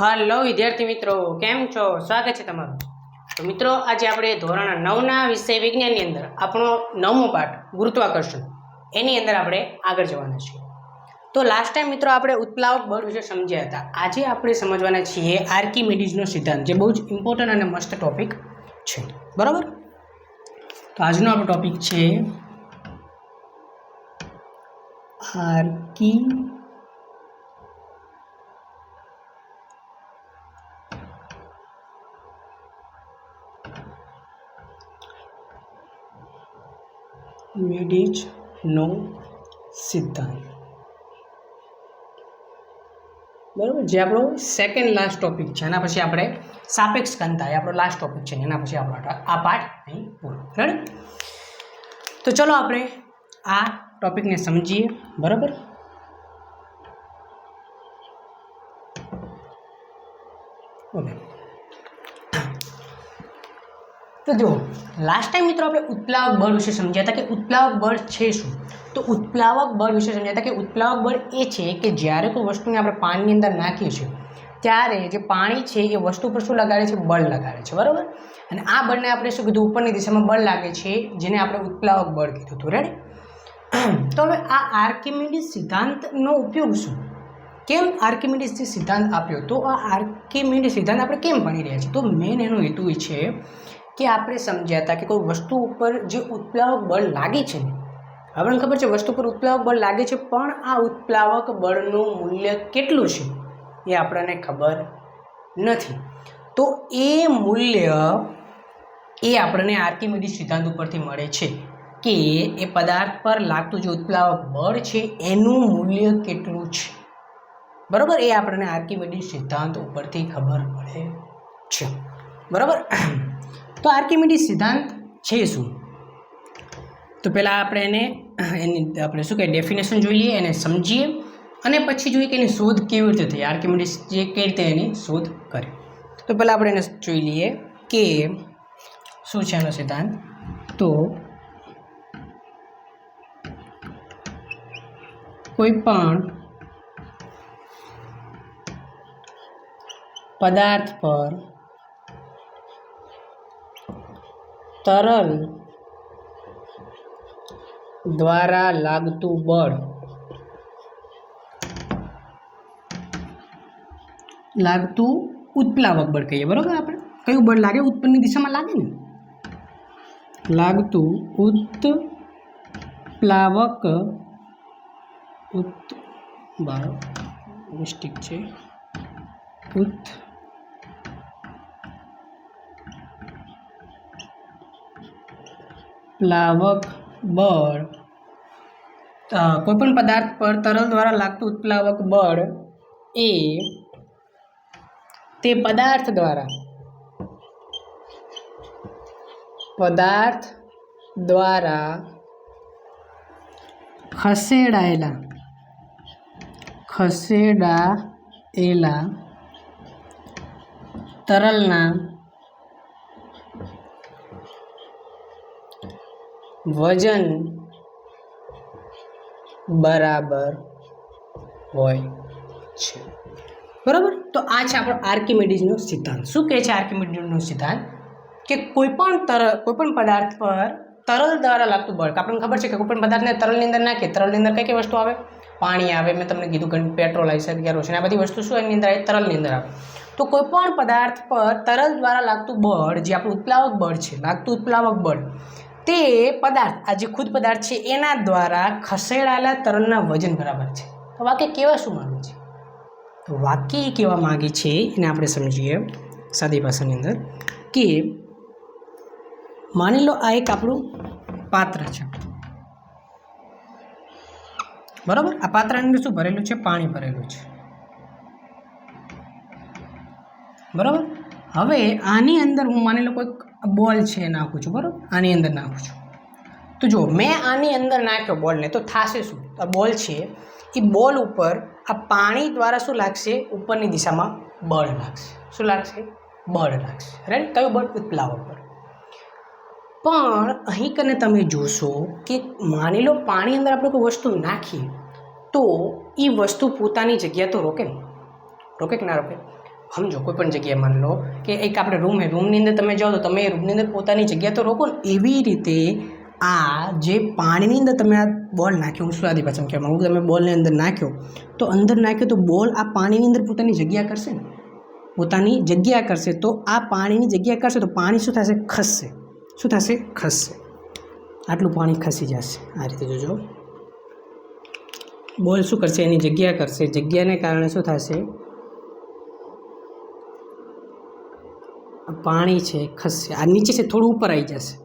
Hello, વિદ્યાર્થી મિત્રો, કેમ છો? સ્વાગત છે તમારું. તો મિત્રો, આજે આપણે ધોરણ નવના વિષય વિજ્ઞાનની અંદર આપણો નવમો પાઠ, ગુરુત્વાકર્ષણ, એની અંદર આપણે આગળ જવાના છીએ. તો લાસ્ટ ટાઈમ મિત્રો આપણે ઉત્પ્લાવક બળ વિશે સમજ્યા હતા. આજે આપણે સમજવાના છીએ આર્કિમેડિઝનો સિદ્ધાંત, જે બહુ જ ઇમ્પોર્ટન્ટ અને મસ્ત ટોપિક છે. બરાબર? તો આજનો આપણો ટોપિક છે આર્કી મેડિચનો સિદ્ધાંત. બરાબર? જે આપણો સેકન્ડ લાસ્ટ ટોપિક છે, એના પછી આપણે સાપેક્ષ ઘનતા એ આપણો લાસ્ટ ટોપિક છે, એના પછી આપણો આ પાઠ અહીં પૂરો. બરાબર તો ચલો આપણે આ ટોપિકને સમજીએ, બરાબર? ઓકે તો જુઓ લાસ્ટ ટાઈમ મિત્રો આપણે ઉત્પ્લાવક બળ વિશે સમજ્યા હતા કે ઉત્પ્લાવક બળ છે શું? તો ઉત્પ્લાવક બળ વિશે સમજ્યા હતા કે ઉત્પ્લાવક બળ એ છે કે જ્યારે કોઈ વસ્તુને આપણે પાણીની અંદર નાખીએ છીએ, ત્યારે જે પાણી છે એ વસ્તુ પર શું લગાડે છે? બળ લગાડે છે, બરાબર? અને આ બળને આપણે શું કીધું? ઉપરની દિશામાં બળ લાગે છે, જેને આપણે ઉત્પ્લાવક બળ કીધું હતું. રેડી તો હવે આ આર્કિમિડીઝ સિદ્ધાંતનો ઉપયોગ શું? કેમ આર્કિમિડીઝ જે સિદ્ધાંત આપ્યો? તો આ આર્કિમિડીઝ સિદ્ધાંત આપણે કેમ ભણી રહ્યા છીએ? તો મેન એનો હેતુ એ છે કે આપણે સમજ્યા હતા કે કોઈ વસ્તુ ઉપર જે ઉત્પ્લાવક બળ લાગે છે. ને આપણને ખબર છે વસ્તુ પર ઉત્પ્લાવક બળ લાગે છે, પણ આ ઉત્પ્લાવક બળનું મૂલ્ય કેટલું છે એ આપણને ખબર નથી. તો એ મૂલ્ય એ આપણને આર્કિમિડીઝ સિદ્ધાંત ઉપરથી મળે છે કે એ પદાર્થ પર લાગતું જે ઉત્પ્લાવક બળ છે, એનું મૂલ્ય કેટલું છે. બરાબર? એ આપણને આર્કિમિડીઝ સિદ્ધાંત ઉપરથી ખબર પડે છે. બરાબર? તો આર્કિમિડીઝ સિદ્ધાંત છે શું? તો પહેલાં આપણે એને, એની, આપણે શું કહે ડેફિનેશન જોઈ લઈએ, એને સમજીએ અને પછી જોઈએ કે એની શોધ કેવી રીતે થઈ. આર્કિમિડીસ જે કઈ રીતે એની શોધ કરે. તો પહેલાં આપણે એને જોઈ લઈએ કે શું છે એનો સિદ્ધાંત. તો કોઈ પણ પદાર્થ પર તરલ દ્વારા લાગતું બળ. લાગતું ઉત્પ્લાવક બળ કહીએ, બરાબર આપણે? કયું બળ લાગે? ઉત્પન્નની દિશામાં લાગે ને? લાગતું ઉત્પ્લાવક ઉત બાર મિસ્ટેક છે. ઉત પ્લાવક બળ. કોઈપણ પદાર્થ પર તરલ દ્વારા લાગતું ઉત્પ્લાવક બળ એ તે પદાર્થ દ્વારા પદાર્થ દ્વારા ખસેડાયેલા ખસેડાયેલા તરલના વજન બરાબર હોય છે. બરાબર? તો આ છે આપણો આર્કિમેડિઝનો સિદ્ધાંત. શું કહે છે આર્કિમેડિઝનો સિદ્ધાંત? કે કોઈપણ તર, કોઈપણ પદાર્થ પર તરલ દ્વારા લાગતું બળ આપણને ખબર છે કે કોઈપણ પદાર્થને તરલની અંદર નાખીએ, તરલની અંદર કઈ કઈ વસ્તુ આવે? પાણી આવે, મેં તમને કીધું કે પેટ્રોલ આવી શકે કેરોસીન આ બધી વસ્તુ શું એની અંદર આવે? તરલની અંદર આવે. તો કોઈપણ પદાર્થ પર તરલ દ્વારા લાગતું બળ, જે આપણું ઉત્પ્લાવક બળ છે, લાગતું ઉત્પ્લાવક બળ તે પદાર્થ, આ જે ખુદ પદાર્થ છે, એના દ્વારા ખસેડાયેલા તરલના વજન બરાબર છે. તો વાક્ય કેવા શું માગે છે? તો વાક્ય એ કહેવા માંગે છે, એને આપણે સમજીએ સાદી ભાષાની અંદર કે માની લો આ એક આપણું પાત્ર છે. બરાબર? આ પાત્રની અંદર શું ભરેલું છે? પાણી ભરેલું છે. બરાબર? હવે આની અંદર હું માની લો કોઈક બોલ છે નાખું છું, બરાબર? આની અંદર નાખું છું. તો જો, મેં આની અંદર નાખ્યો બોલને, તો થશે શું? આ બોલ છે એ બોલ ઉપર આ પાણી દ્વારા શું લાગશે? ઉપરની દિશામાં બળ લાગશે. શું લાગશે? બળ લાગશે. રાઈટ કયું બળ? ઉત્પ્લાવક પર પણ અહીં કને તમે જોશો કે માની લો પાણી અંદર આપણે કોઈ વસ્તુ નાખીએ, તો એ વસ્તુ પોતાની જગ્યા તો રોકે રોકે કે ના રોકે? સમજો કોઈ પણ જગ્યાએ માની લો કે એક આપણે રૂમ હે રૂમની અંદર તમે જાઓ તો તમે એ રૂમની અંદર પોતાની જગ્યા તો રોકો ને. એવી રીતે આ જે પાણીની અંદર તમે આ બોલ નાખ્યો, હું સુરાદી પાછળ કહેવા માગું તમે બોલની અંદર નાખ્યો, તો અંદર નાખ્યો તો બોલ આ પાણીની અંદર પોતાની જગ્યા કરશે ને. પોતાની જગ્યા કરશે તો આ પાણીની જગ્યા કરશે તો પાણી શું થશે? ખસશે. શું થશે? ખસશે. આટલું પાણી ખસી જશે. આ રીતે જોજો. બોલ શું કરશે? એની જગ્યા કરશે. જગ્યાને કારણે શું થશે? પાણી છે ખસશે આ નીચે છે, થોડું ઉપર આવી જશે.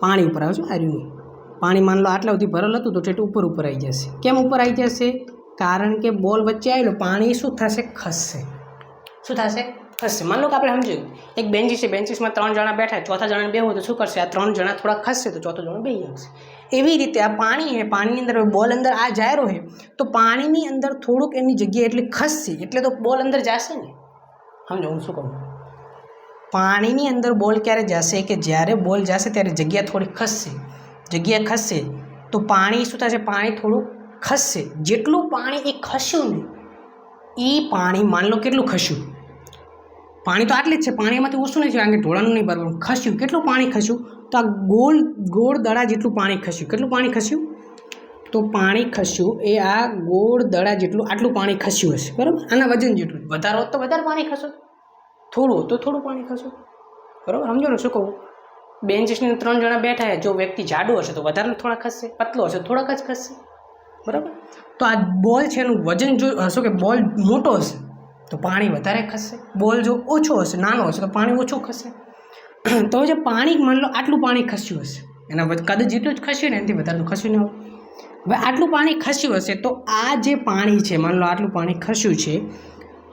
પાણી ઉપર આવે છે, આ રહ્યું પાણી માન લો આટલા સુધી ભરેલ હતું તો ઠેઠ ઉપર ઉપર આવી જશે. કેમ ઉપર આવી જશે? કારણ કે બોલ વચ્ચે આવેલો, પાણી શું થશે? ખસશે. શું થશે? ખસશે. માન લો કે આપણે સમજ્યું એક બેન્ચીસ છે, બેન્ચીસમાં ત્રણ જણા બેઠા, ચોથા જણાને હોય તો શું કરશે? આ ત્રણ જણા થોડા ખસશે તો ચોથો જણો બે જશે. એવી રીતે આ પાણી હે પાણીની અંદર બોલ અંદર આ જાયરો છે, તો પાણીની અંદર થોડુંક એની જગ્યાએ એટલે ખસશે. એટલે તો બોલ અંદર જશે ને. સમજો, હું શું કહું? પાણીની અંદર બોલ ક્યારે જશે કે જ્યારે બોલ જશે ત્યારે જગ્યા થોડી ખસશે? જગ્યા ખસશે તો પાણી શું થશે? પાણી થોડું ખસશે. જેટલું પાણી એ ખસ્યું ને, એ પાણી માન લો કેટલું ખસ્યું? પાણી તો આટલી જ છે પાણીમાંથી ઓછું નહીં છે કારણ કે ઢોળાનું નહીં બરાબર ખસ્યું. કેટલું પાણી ખસ્યું? તો આ ગોળ ગોળ દડા જેટલું પાણી ખસ્યું. કેટલું પાણી ખસ્યું? તો પાણી ખસ્યું એ આ ગોળ દડા જેટલું આટલું પાણી ખસ્યું હશે. બરાબર? આના વજન જેટલું. વધારો તો વધારે પાણી ખસો. થોડું તો થોડું પાણી ખાશો. બરાબર? સમજો ને શું કહું? બેન્ચીસની ત્રણ જણા બેઠા છે, જો વ્યક્તિ જાડો હશે તો વધારે થોડા ખસશે પતલો હશે તો થોડાક જ ખસશે બરાબર? તો આ બોલ છે એનું વજન જો શું કે બોલ મોટો હશે, તો પાણી વધારે ખસશે બોલ જો ઓછો હશે, નાનો હશે, તો પાણી ઓછું ખસે તો જે પાણી માન લો આટલું પાણી ખસ્યું હશે. એના કદ જેટલું જ ખસ્યું ને એનાથી વધારે ખસ્યું ન હવે આટલું પાણી ખસ્યું હશે તો આ જે પાણી છે, માન લો આટલું પાણી ખસ્યું છે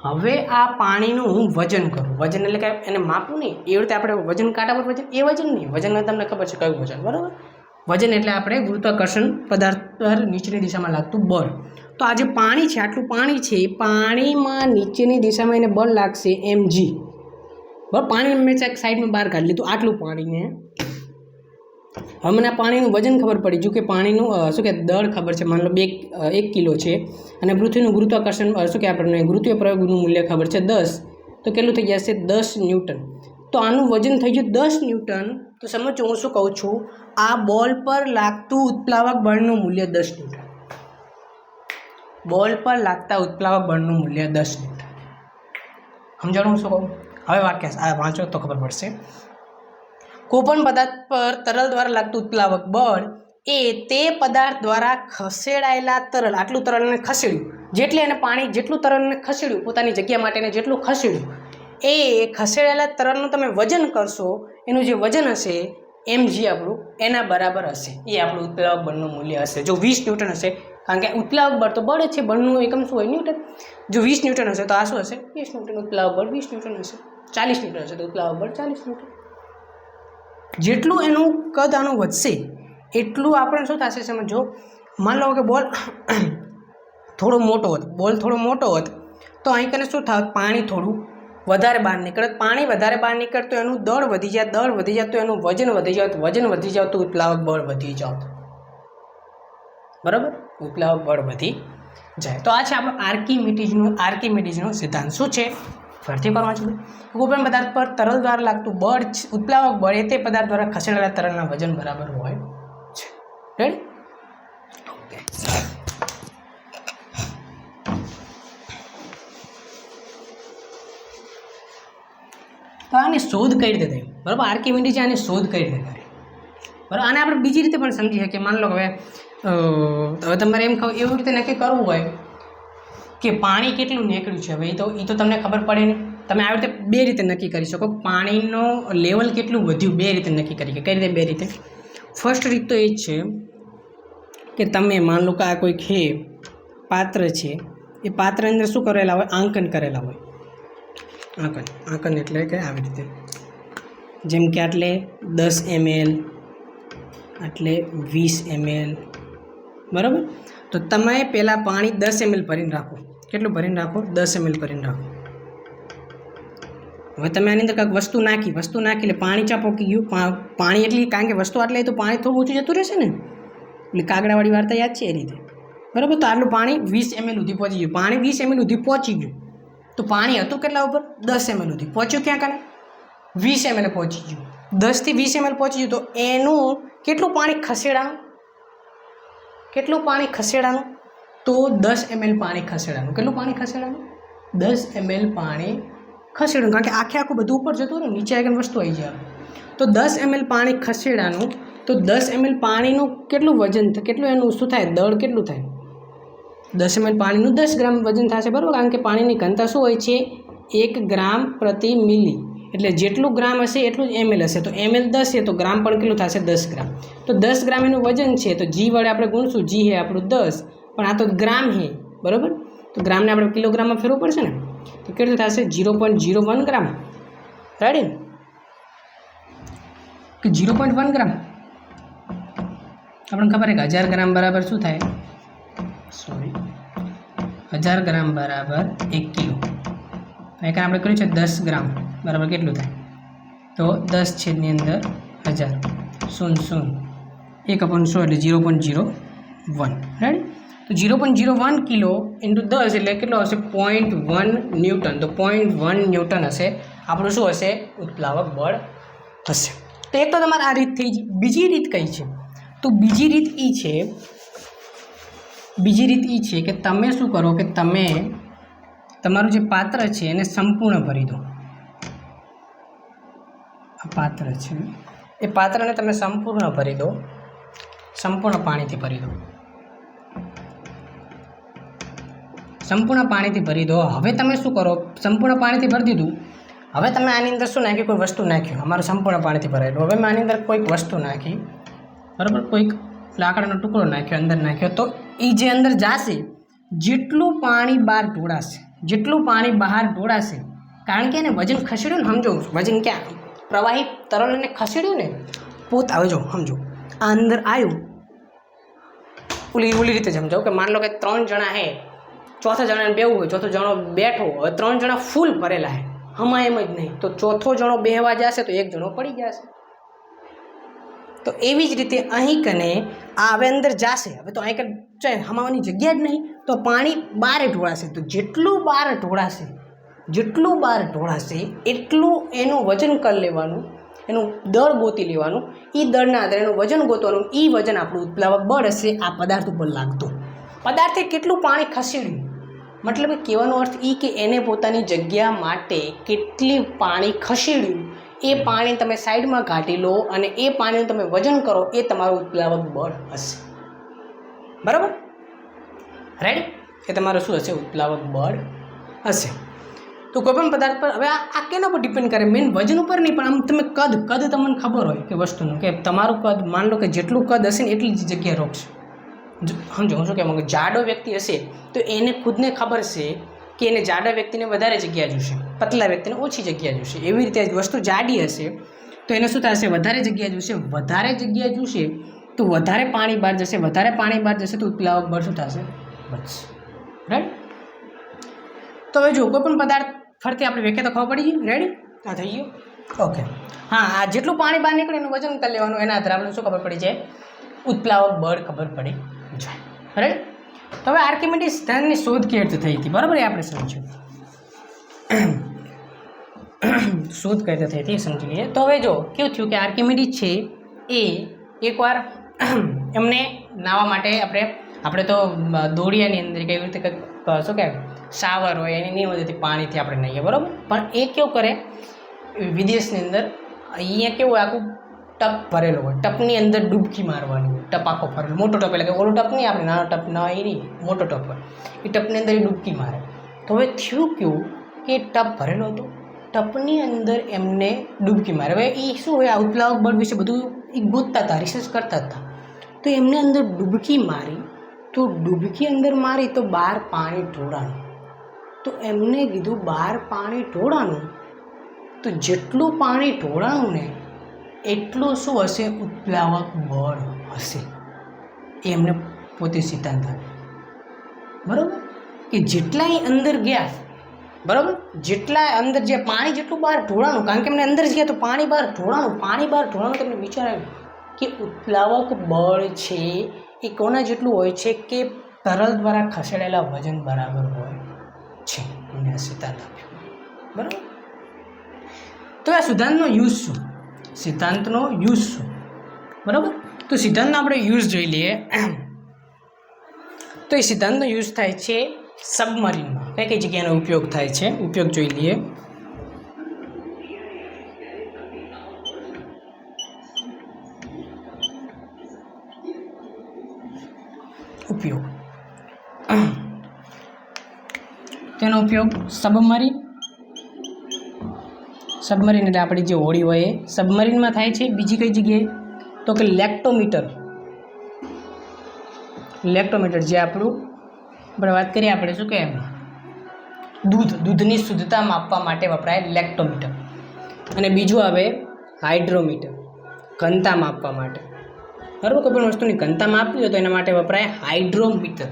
હવે આ પાણીનું હું વજન કરું. વજન એટલે કે એને માપું નહીં. એવી રીતે આપણે વજન કાંટા પર વજન એ વજન નહીં. વજન તમને ખબર છે કયું વજન. બરાબર? વજન એટલે આપણે ગુરુત્વાકર્ષણ પદાર્થ નીચેની દિશામાં લાગતું બળ. તો આ જે પાણી છે, આટલું પાણી છે, એ પાણીમાં નીચેની દિશામાં એને બળ લાગશે એમ જી. બરાબર? પાણી મેં સાઈડમાં બહાર કાઢી લીધું. આટલું પાણીને આ પાણીનું વજન ખબર પડી. ગયું કે પાણીનું શું કે દળ ખબર છે. માની લો બે એક કિલો છે અને પૃથ્વીનું ગુરુત્વાકર્ષણ શું કે આપણને ગુરુત્વીય પ્રયોગનું મૂલ્ય ખબર છે દસ. તો કેટલું થઈ જશે? દસ ન્યૂટન. તો આનું વજન થઈ ગયું દસ ન્યૂટન. તો સમજો, હું શું કહું છું? આ બોલ પર લાગતું ઉત્પ્લાવક બળનું મૂલ્ય દસ ન્યૂટન. બોલ પર લાગતા ઉત્પ્લાવક બળનું મૂલ્ય દસ ન્યૂટન. સમજાણું શું કહું? હવે વાક્ય આ વાંચો તો ખબર પડશે. કોઈપણ પદાર્થ પર તરલ દ્વારા લાગતું ઉત્પ્લાવક બળ એ તે પદાર્થ દ્વારા ખસેડાયેલા તરલ, આટલું તરલને ખસેડ્યું. જેટલે એને પાણી, જેટલું તરલને ખસેડ્યું, પોતાની જગ્યા માટેને જેટલું ખસેડ્યું. એ ખસેડાયેલા તરલનું તમે વજન કરશો, એનું જે વજન હશે એમ જી આપણું એના બરાબર હશે. એ આપણું ઉત્પ્લાવક બળનું મૂલ્ય હશે. જો વીસ ન્યૂટન હશે, કારણ કે ઉત્પ્લાવક બળ તો બળ છે, બળનું એકમ શું હોય? ન્યૂટન. જો વીસ ન્યૂટન હશે તો આ શું હશે? વીસ ન્યૂટન ઉત્પ્લાવક બળ વીસ ન્યૂટન હશે. ચાલીસ ન્યૂટન હશે તો ઉત્પ્લાવક બળ ચાલીસ ન્યૂટન. જેટલું એનું કદ આનું વધશે, એટલું આપણે શું થશે સમજો? માન લો કે બોલ થોડો મોટો હોત, બોલ થોડો મોટો હોત, તો અહીં કને શું થાત? પાણી થોડું વધારે બહાર નીકળત પાણી વધારે બહાર નીકળતું એનું દળ વધી જાય, દળ વધી જાય તો એનું વજન વધી જાય વજન વધી જાય તો ઉત્પ્લાવક બળ વધી જાત બરાબર? ઉત્પ્લાવક બળ વધી જાય. તો આ છે આપણો આર્કિમિટીઝનો આર્કિમિટીઝનો સિદ્ધાંત. શું છે? ફરીથી કરવા છું. કોઈપણ પદાર્થ પર તરલ દ્વારા લાગતું બળ છે- ઉત્પ્લાવક બળ એ તે પદાર્થ દ્વારા ખસેડેલા તરલના વજન બરાબર હોય છે. રેડી તો આની શોધ કઈ રીતે થઈ બરાબર? આર્કિમિડીઝે આની શોધ કઈ રીતે કરી બરાબર? આને આપણે બીજી રીતે પણ સમજી શકીએ. માન લો કે હવે હવે તમારે એમ કહું એવી રીતે નક્કી કરવું હોય કે પાણી કેટલું નીકળ્યું છે? હવે એ તો એ તો તમને ખબર પડે નહીં તમે આવી રીતે બે રીતે નક્કી કરી શકો. પાણીનો લેવલ કેટલું વધ્યું બે રીતે નક્કી કરી કે, કઈ રીતે બે રીતે? ફર્સ્ટ રીત તો એ જ છે કે તમે માન લો કે આ કોઈ ખે પાત્ર છે. એ પાત્ર અંદર શું કરેલા હોય? આંકન કરેલા હોય. આંકન. આંકન એટલે કે આવી રીતે. જેમ કે આટલે દસ એમએલ, આટલે વીસ એમએલ. બરાબર? તો તમે પહેલાં પાણી દસ એમએલ ભરીને રાખો કેટલું ભરીને રાખો? દસ એમએલ કરીને રાખો. હવે તમે આની અંદર કાંઈક વસ્તુ નાખી. વસ્તુ નાખી એટલે પાણી ચા પોકી ગયું. પાણી એટલી, કારણ કે વસ્તુ આટલે તો પાણી થોડું ઓછું જતું રહેશે ને. એટલે કાગડાવાળી વાર્તા યાદ છે એ રીતે. બરાબર? તો આટલું પાણી વીસ એમએલ સુધી પહોંચી ગયું. પાણી વીસ એમએલ સુધી પહોંચી ગયું. તો પાણી હતું કેટલા ઉપર? દસ એમએલ સુધી. પહોંચ્યું ક્યાં કાને વીસ એમએલ પહોંચી ગયું. દસથી વીસ એમએલ પહોંચી ગયું. તો એનું કેટલું પાણી ખસેડાનું? કેટલું પાણી ખસેડાનું? તો દસ એમએલ પાણી ખસેડાનું. કેટલું પાણી ખસેડાનું? દસ એમએલ પાણી ખસેડવાનું કારણ કે આખે આખું બધું ઉપર જતું હોય ને, નીચે આગળ વસ્તુ આવી જાય. તો દસ એમએલ પાણી ખસેડાનું. તો દસ એમએલ પાણીનું કેટલું વજન થાય કેટલું એનું શું થાય? દળ કેટલું થાય? દસ એમએલ પાણીનું દસ ગ્રામ વજન થશે બરાબર? કારણ કે પાણીની ઘનતા શું હોય છે? એક ગ્રામ પ્રતિ મિલી. એટલે જેટલું ગ્રામ હશે એટલું જ એમએલ હશે. તો એમએલ દસ છે તો ગ્રામ પણ કેટલું થશે? દસ ગ્રામ. તો દસ ગ્રામ એનું વજન છે તો જી વડે આપણે ગુણશું. જી હે આપણું દસ. પણ આ તો ગ્રામ હે, બરાબર? તો ગ્રામને આપણે કિલોગ્રામમાં ફેરવવું પડશે ને? તો કેટલું થશે? Zero point zero one gram. Ready કે જીરો પોઈન્ટ વન ગ્રામ? આપણને ખબર છે કે હજાર ગ્રામ બરાબર શું થાય? સોરી હજાર ગ્રામ બરાબર એક કિલો. એક આપણે કર્યું છે દસ ગ્રામ. બરાબર કેટલું થાય? તો દસ છેદની અંદર હજાર. શૂન્ય શૂન્ય. એક અપન સો એટલે zero point zero one. Right તો zero point zero one kilo into દસ એટલે કેટલો હશે? Point one newton. તો પોઈન્ટ વન ન્યૂટન હશે. આપણું શું હશે? ઉત્પ્લાવક બળ હશે. તો એક તો તમારે આ રીત થઈ બીજી રીત કઈ છે? તો બીજી રીત એ છે, બીજી રીત એ છે કે તમે શું કરો કે તમે તમારું જે પાત્ર છે એને સંપૂર્ણ ભરી દો. આ પાત્ર છે. એ પાત્રને તમે સંપૂર્ણ ભરી દો. સંપૂર્ણ પાણીથી ભરી દો. સંપૂર્ણ પાણીથી ભરી દો. હવે તમે શું કરો? સંપૂર્ણ પાણીથી ભરી દીધું. હવે તમે આની અંદર શું નાખ્યું? કોઈ વસ્તુ નાખ્યું. અમારું સંપૂર્ણ પાણીથી ભરાયેલું હવે મેં આની અંદર કોઈક વસ્તુ નાખી. બરાબર? કોઈક લાકડાનો ટુકડો નાખ્યો, અંદર નાખ્યો. તો એ જે અંદર જાશે, જેટલું પાણી બહાર ઢોળાશે, જેટલું પાણી બહાર ઢોળાશે, કારણ કે એને વજન ખસેડ્યું ને, સમજો. વજન ક્યાં? પ્રવાહી તરલને ખસેડ્યું ને, પોત આવે. જો, સમજો. આ અંદર આવ્યું ઓલી ઓલી રીતે સમજાવું કે માન લો કે ત્રણ જણા હે. ચોથા જણાને બેવું હોય, ચોથો જણો બેઠો હોય ત્રણ જણા ફૂલ ભરેલા હે. હમા એમ જ નહીં. તો ચોથો જણો બેહવા જશે તો એક જણો પડી જશે. તો એવી જ રીતે અહીં કને આ હવે અંદર જાશે. હવે તો અહીં કને ચાહે હમાવાની જગ્યા જ નહીં. તો પાણી બારે ઢોળાશે. તો જેટલું બાર ઢોળાશે, જેટલું બાર ઢોળાશે, એટલું એનું વજન કરી લેવાનું, એનું દળ ગોતી લેવાનું એ દળના આધારે એનું વજન ગોતવાનું એ વજન આપણું ઉત્પ્લાવક બળ હશે આ પદાર્થ ઉપર લાગતું. પદાર્થે કેટલું પાણી ખસેડ્યું? મતલબ કહેવાનો અર્થ એ કે એને પોતાની જગ્યા માટે કેટલી પાણી ખસેડ્યું, એ પાણી તમે સાઈડમાં કાઢી લો અને એ પાણીનું તમે વજન કરો, એ તમારું ઉત્પ્લાવક બળ હશે. બરાબર? રાઈટ એ તમારું શું હશે? ઉત્પ્લાવક બળ હશે. તો કોઈપણ પદાર્થ પર, હવે આ કેના પર ડિપેન્ડ કરે? મેન વજન ઉપર નહીં, પણ આમ તમે કદ કદ તમને ખબર હોય કે વસ્તુનું, કે તમારું કદ, માન લો કે જેટલું કદ હશે ને એટલી જ જગ્યા રોકશે. સમજો હું શું કહેવા માગું જાડો વ્યક્તિ હશે તો એને ખુદને ખબર છે કે એને જાડા વ્યક્તિને વધારે જગ્યા જોશે પતલા વ્યક્તિને ઓછી જગ્યા જોશે. એવી રીતે વસ્તુ જાડી હશે તો એને શું થશે? વધારે જગ્યા જોશે. વધારે જગ્યા જોશે તો વધારે પાણી બહાર જશે. વધારે પાણી બહાર જશે તો ઉત્પ્લાવક બળ શું થશે? બસ રાઈટ તો હવે જો કોઈ પણ પદાર્થ ફરતી આપણે વ્યાખ્યા તો ખબર પડી ગઈ? રેડી આ થઈ ગયું. ઓકે હા આ જેટલું પાણી બહાર નીકળે એનું વજન કરી લેવાનું એના આધારે આપણે શું ખબર પડી જાય? ઉત્પ્લાવક બળ ખબર પડી. રાઈટ તો હવે આર્કિમેડિસ સિદ્ધાંતની શોધ કેવી રીતે થઈ હતી? બરાબર એ આપણે સમજ્યું. શોધ કઈ રીતે થઈ હતી એ સમજી લઈએ. તો હવે જો, કેવું થયું કે આર્કિમેડિસ છે એ એકવાર એમને નાવા માટે આપણે આપણે તો દોડિયાની અંદર કેવી રીતે શું કહેવાય શાવર હોય એની નહીં મદદથી પાણીથી આપણે નાહીએ, બરાબર? પણ એ કેવું કરે? વિદેશની અંદર અહીંયા કેવું આખું ટપ ભરેલો હોય. ટપની અંદર ડૂબકી મારવાની ટપ આખો ભરેલો. મોટો ટપ એટલે કે ઓલો ટપ નહીં આપણે, નાનો ટપ ના એ નહીં. મોટો ટપ હોય. એ ટપની અંદર એ ડૂબકી મારે. તો હવે થયું કેવું કે ટપ ભરેલો હતો? ટપની અંદર એમને ડૂબકી મારે. હવે એ શું હોય? આ ઉત્પ્લાવક બળ વિશે બધું એ ગોતતા હતા રિસર્ચ કરતા હતા. તો એમને અંદર ડૂબકી મારી. તો ડૂબકી અંદર મારી તો બહાર પાણી ઢોળાનું. તો એમને કીધું બહાર પાણી ઢોળાનું? તો જેટલું પાણી ઢોળાનું ને એટલું શું હશે? ઉત્પ્લાવક બળ હશે. એ એમને પોતે સિદ્ધાંત આપ્યો. બરાબર? કે જેટલાય અંદર ગયા, બરાબર? જેટલા અંદર જે પાણી જેટલું બહાર ઢોળાણું, કારણ કે એમને અંદર જ ગયા, તો પાણી બહાર ઢોળાણું, પાણી બહાર ઢોળાણું તમને વિચાર કે ઉત્પ્લાવક બળ છે એ કોના જેટલું હોય છે કે તરલ દ્વારા ખસેડાયેલા વજન બરાબર હોય છે. અને સિદ્ધાંત આપ્યો. બરાબર? તો આ સિદ્ધાંતનો યુઝ શું? સિદ્ધાંતનો યુઝ શું બરાબર? તો સિદ્ધાંતનો આપણે યુઝ જોઈ લઈએ. તો એ સિદ્ધાંતનો યુઝ થાય છે સબમરીનમાં. કઈ કઈ જગ્યાનો ઉપયોગ થાય છે? ઉપયોગ જોઈ લઈએ. ઉપયોગ. તેનો ઉપયોગ સબમરીન સબમરીન એટલે આપણી જે હોડી હોય એ સબમરીનમાં થાય છે બીજી કઈ જગ્યાએ? તો કે લેક્ટોમીટર. લેક્ટોમીટર જે આપણું, આપણે વાત કરીએ આપણે શું કે દૂધ, દૂધની શુદ્ધતા માપવા માટે વપરાય લેક્ટોમીટર. અને બીજું આવે હાઇડ્રોમીટર, ઘનતા માપવા માટે. બરાબર? કોઈ પણ વસ્તુની ઘનતા માપવી હોય તો એના માટે વપરાય હાઇડ્રોમીટર.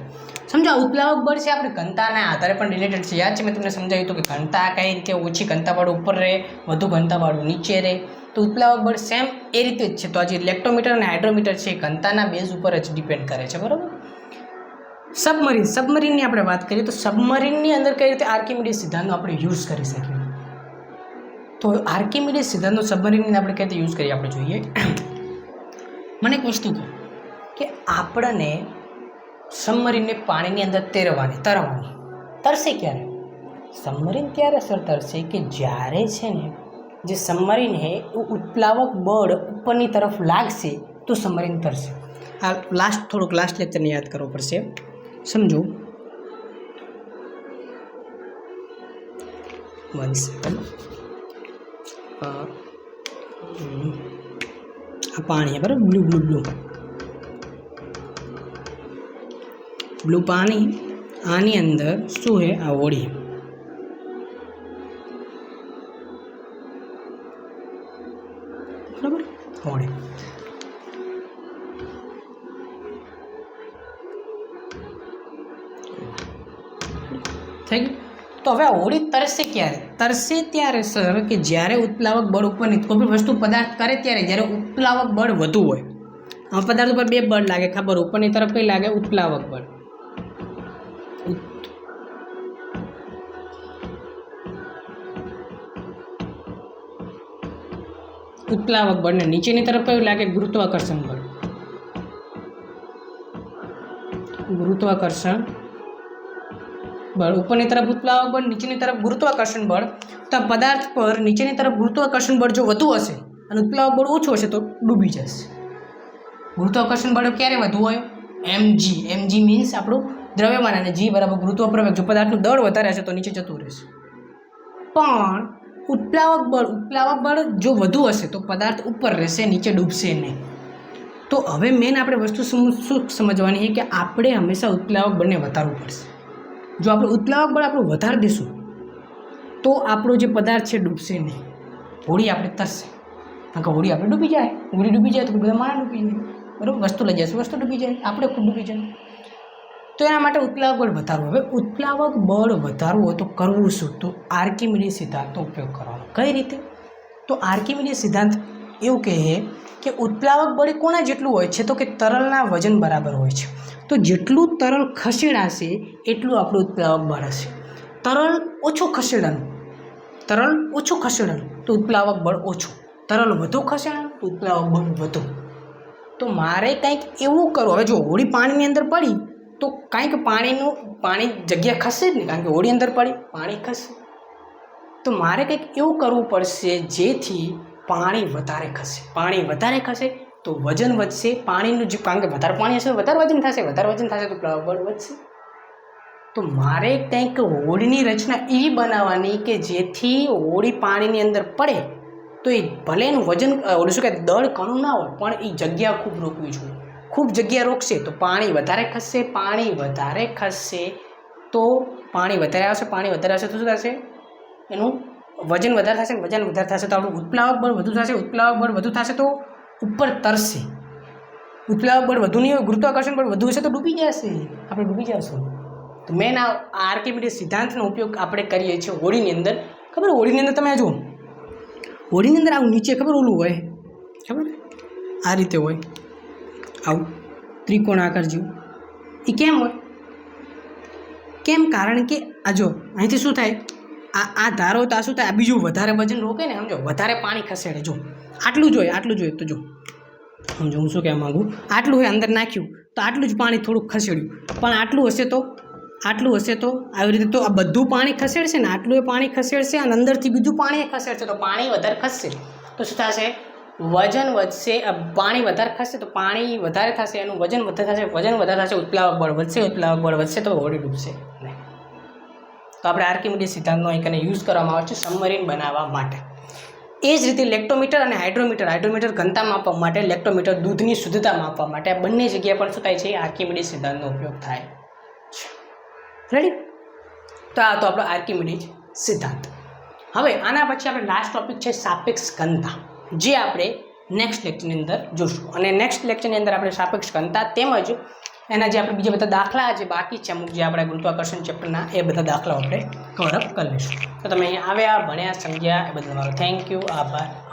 સમજો ઉત્પ્લાવક બળ છે, આપણે ઘનતાના આધારે પણ રિલેટેડ છે. યાદ છે, મેં તમને સમજાવ્યું હતું કે ઘનતા કઈ રીતે ઓછી ઘનતાવાળું ઉપર રહે, વધુ ઘનતાવાળું નીચે રહે. તો ઉત્પ્લાવક બળ સેમ એ રીતે જ છે. તો આજે ઇલેક્ટ્રોમીટર અને હાઇડ્રોમીટર છે ઘનતાના બેઝ ઉપર જ ડિપેન્ડ કરે છે, બરાબર? સબમરીન સબમરીનની આપણે વાત કરીએ તો સબમરીનની અંદર કઈ રીતે આર્કિમિડીઝ સિદ્ધાંતનો આપણે યુઝ કરી શકીએ? તો આર્કિમિડીઝ સિદ્ધાંતનો સબમરીનની આપણે કઈ રીતે યુઝ કરીએ? આપણે જોઈએ. મને એક વસ્તુ કહો કે આપણને સબમરીનને પાણીની અંદર તેરવાની, તરવાની. તરશે ક્યારે? સબમરીન ત્યારે સર તરશે કે જ્યારે છે ને, જે સબમરીન હે, એ ઉત્પ્લાવક બળ ઉપરની તરફ લાગશે, તો સબમરીન તરશે આ લાસ્ટ થોડુંક લાસ્ટ લેક્ચરને યાદ કરવો પડશે. સમજો. વન સેકન્ડ આ પાણી છે બરાબર? Blue blue blue. બ્લુ પાણી, આની અંદર શું છે? આ હોળી બરાબર? હોળી થઈ ગયું? તો હવે આ હોળી તરસે ક્યારે? તરસે ત્યારે, સર, કે જ્યારે ઉત્પ્લાવક બળ ઉપરની કોઈ પણ વસ્તુ પદાર્થ કરે ત્યારે જ્યારે ઉત્પ્લાવક બળ વધુ હોય. આ પદાર્થ ઉપર બે બળ લાગે. ખબર, ઉપરની તરફ કંઈ લાગે? ઉત્પ્લાવક બળ. ઉત્પ્લાવક બળ ને નીચેની તરફ કયું લાગે? ગુરુત્વાકર્ષણ બળ. ગુરુત્વાકર્ષણ બળ. ઉપરની તરફ ઉત્પ્લાવક બળ, નીચેની તરફ ગુરુત્વાકર્ષણ બળ. તો પદાર્થ પર નીચેની તરફ ગુરુત્વાકર્ષણ બળ જો વધુ હશે અને ઉત્પ્લાવક બળ ઓછું હશે તો ડૂબી જશે. ગુરુત્વાકર્ષણ બળ ક્યારે વધુ હોય? એમ જી એમ જી મીન્સ આપણું દ્રવ્યમાન અને જી બરાબર ગુરુત્વપ્રવેગ જો પદાર્થનું દળ વધારે હશે તો નીચે જતું રહેશે. પણ ઉત્પ્લાવક બળ ઉત્પ્લાવક બળ જો વધુ હશે તો પદાર્થ ઉપર રહેશે, નીચે ડૂબશે નહીં. તો હવે મેન આપણે વસ્તુ શું સમજવાની છે કે આપણે હંમેશા ઉત્પ્લાવક બળને વધારવું પડશે. જો આપણે ઉત્પ્લાવક બળ આપણું વધારી દઈશું, તો આપણો જે પદાર્થ છે ડૂબશે નહીં. હોળી આપણે તરશે. કારણ કે હોળી આપણે ડૂબી જાય. હોળી ડૂબી જાય તો બધા માણા ડૂબી જાય. બરાબર? વસ્તુ લઈ જશે વસ્તુ ડૂબી જાય. આપણે ખુદ ડૂબી જાય તો એના માટે ઉત્પ્લાવક બળ વધારવું. હવે ઉત્પ્લાવક બળ વધારવું હોય તો કરવું શું? તો આર્કિમિડીઝ સિદ્ધાંતનો ઉપયોગ કરવાનો. કઈ રીતે? તો આર્કિમિડીઝ સિદ્ધાંત એવું કહે કે ઉત્પ્લાવક બળ કોના જેટલું હોય છે તો કે તરલના વજન બરાબર હોય છે. તો જેટલું તરલ ખસેડાશે એટલું આપણું ઉત્પ્લાવક બળ હશે. તરલ ઓછું ખસેડાનું તરલ ઓછું ખસેડાનું તો ઉત્પ્લાવક બળ ઓછું. તરલ વધુ ખસેડાનું તો ઉત્પ્લાવક બળ વધુ. તો મારે કંઈક એવું કરવું. હવે જો હોળી પાણીની અંદર પડી તો કાંઈક પાણીનું, પાણી જગ્યા ખસે જ નહીં, કારણ કે હોળી અંદર પડી, પાણી ખસે. તો મારે કંઈક એવું કરવું પડશે જેથી પાણી વધારે ખસે. પાણી વધારે ખસે તો વજન વધશે, પાણીનું જે, કારણ કે વધારે પાણી હશે, વધારે વજન થશે, વધારે વજન થશે તો બળ વધશે. તો મારે કંઈક હોળીની રચના એવી બનાવવાની કે જેથી હોળી પાણીની અંદર પડે. તો એ ભલે વજન ઓલું શું કે દળ ઘણું ના હોય, પણ એ જગ્યા ખૂબ રોકવી જોઈએ. ખૂબ જગ્યા રોકશે તો પાણી વધારે ખસશે, પાણી વધારે ખસશે તો પાણી વધારે આવશે, પાણી વધારે આવશે તો શું થશે? એનું વજન વધારે થશે ને વજન વધારે થશે તો આપણું ઉત્પ્લાવક બળ વધુ થશે ઉત્પ્લાવક બળ વધુ થશે તો ઉપર તરશે. ઉત્પ્લાવક બળ વધુ નહીં હોય, ગુરુત્વાકર્ષણ બળ વધુ હશે તો ડૂબી જશે. આપણે ડૂબી જશું. તો મેન આ આર્કિમિડીઝ સિદ્ધાંતનો ઉપયોગ આપણે કરીએ છીએ હોળીની અંદર. ખબર હોળીની અંદર તમે જુઓ. હોળીની અંદર આવું નીચે ખબર ઓલું હોય? ખબર? આ રીતે હોય. આવું. ત્રિકોણ આકાર જેવું. એ કેમ હોય? કેમ? કારણ કે, આ જો, અહીંથી શું થાય? આ આ ધારો તો આ શું થાય? આ બીજું વધારે વજન રોકે ને, સમજો? વધારે પાણી ખસેડે. જો, આટલું જોઈએ આટલું જોઈએ તો જો, સમજો, હું શું કહેવા માગું? આટલું હોય અંદર નાખ્યું, તો આટલું જ પાણી થોડુંક ખસેડ્યું. પણ આટલું હશે તો? આટલું હશે તો? આવી રીતે તો આ બધું પાણી ખસેડશે ને, આટલું એ પાણી ખસેડશે અને અંદરથી બીજું પાણી ખસેડશે. તો પાણી વધારે ખસશે. તો શું થશે? વજન વધશે પાણી વધારે ખસશે તો પાણી વધારે થશે, એનું વજન વધારે થશે, વજન વધારે થશે, ઉત્પ્લાવક બળ વધશે, ઉત્પ્લાવક બળ વધશે તો હોડી ડૂબશે. નહીં તો આપણે આર્કિમિડીઝ સિદ્ધાંતનો એક કને યુઝ કરવામાં આવે છે સબમરીન બનાવવા માટે. એ જ રીતે લેક્ટોમીટર અને હાઇડ્રોમીટર હાઇડ્રોમીટર ઘનતા માપવા માટે, લેક્ટોમીટર દૂધની શુદ્ધતા માપવા માટે, આ બંને જગ્યાએ પણ શું થાય છે? આર્કિમિડીઝ સિદ્ધાંતનો ઉપયોગ થાય છે. રેડી તો આ તો આપણો આર્કિમિડીઝ સિદ્ધાંત. હવે આના પછી આપણે લાસ્ટ ટોપિક છે સાપેક્ષ ઘનતા. જે આપણે નેક્સ્ટ લેક્ચરની અંદર જોશું. અને નેક્સ્ટ લેક્ચરની અંદર આપણે સાપેક્ષ ઘનતા તેમજ એના જે આપણે બીજા બધા દાખલા જે બાકી છે, અમુક જે આપણા ગુરુત્વાકર્ષણ ચેપ્ટરના એ બધા દાખલાઓ આપણે કવરઅપ કરી લઈશું. તો તમે અહીંયા આવ્યા, ભણ્યા, સમજ્યા, એ બદલ મારો થેન્ક યુ આભાર.